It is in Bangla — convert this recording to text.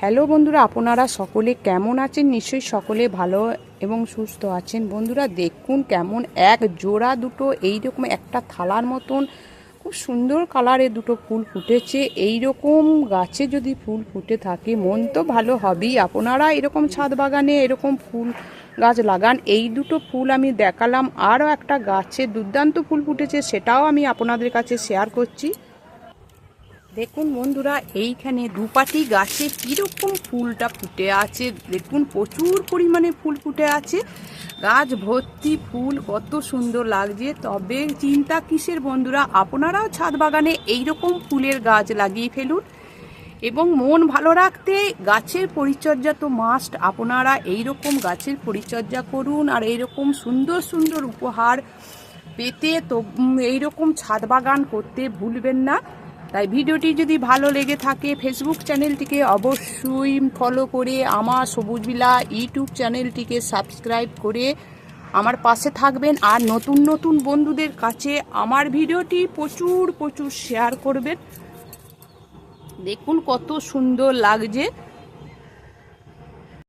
হ্যালো বন্ধুরা, আপনারা সকলে কেমন আছেন? নিশ্চয়ই সকলে ভালো এবং সুস্থ আছেন। বন্ধুরা, দেখুন কেমন এক জোড়া দুটো এই রকম একটা থালার মতন, খুব সুন্দর কালারের দুটো ফুল ফুটেছে। এই রকম গাছে যদি ফুল ফুটে থাকে, মন তো ভালো হবেই। আপনারা এরকম ছাদ বাগানে এরকম ফুল গাছ লাগান, এই দুটো ফুল আমি দেখালাম। আরও একটা গাছে দুর্দান্ত ফুল ফুটেছে, সেটাও আমি আপনাদের কাছে শেয়ার করছি। দেখুন বন্ধুরা, এইখানে দুপাটি গাছে কীরকম ফুলটা ফুটে আছে। দেখুন, প্রচুর পরিমাণে ফুল ফুটে আছে। গাছ ভর্তি ফুল, কত সুন্দর লাগছে। তবে চিন্তা কিসের বন্ধুরা, আপনারাও ছাদ বাগানে এইরকম ফুলের গাছ লাগিয়ে ফেলুন। এবং মন ভালো রাখতে গাছের পরিচর্যা তো মাস্ট আপনারা এইরকম গাছের পরিচর্যা করুন আর এইরকম সুন্দর সুন্দর উপহার পেতে তো এইরকম ছাদ বাগান করতে ভুলবেন না। তাই ভিডিওটি যদি ভালো লেগে থাকে ফেসবুক চ্যানেলটিকে অবশ্যই ফলো করে আমার সবুজবিলা ইউটিউব চ্যানেলটিকে সাবস্ক্রাইব করে আমার পাশে থাকবেন। আর নতুন নতুন বন্ধুদের কাছে আমার ভিডিওটি প্রচুর প্রচুর শেয়ার করবেন। দেখুন কত সুন্দর লাগছে।